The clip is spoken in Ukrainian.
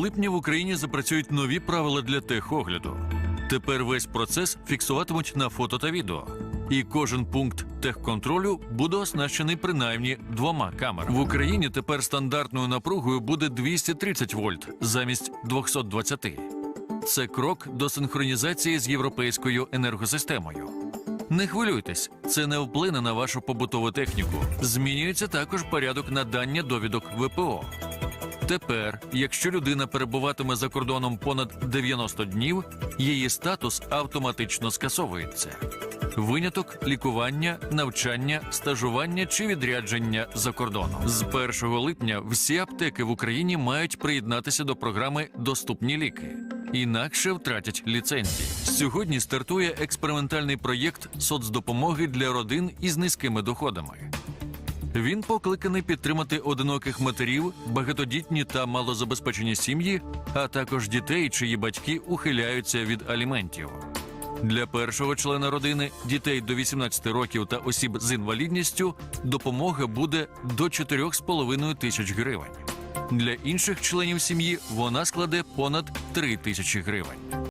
липня в Україні запрацюють нові правила для техогляду. Тепер весь процес фіксуватимуть на фото та відео. І кожен пункт техконтролю буде оснащений принаймні двома камерами. В Україні тепер стандартною напругою буде 230 вольт замість 220. Це крок до синхронізації з європейською енергосистемою. Не хвилюйтесь, це не вплине на вашу побутову техніку. Змінюється також порядок надання довідок ВПО. Тепер, якщо людина перебуватиме за кордоном понад 90 днів, її статус автоматично скасовується. Виняток лікування, навчання, стажування чи відрядження за кордоном. З 1 липня всі аптеки в Україні мають приєднатися до програми Доступні ліки. Інакше втратять ліцензії. Сьогодні стартує експериментальний проєкт соцдопомоги для родин із низькими доходами. Він покликаний підтримати одиноких матерів, багатодітні та малозабезпечені сім'ї, а також дітей, чиї батьки ухиляються від аліментів. Для першого члена родини, дітей до 18 років та осіб з інвалідністю, допомога буде до 4,5 тисяч гривень. Для інших членів сім'ї вона складе понад 3 тисячі гривень.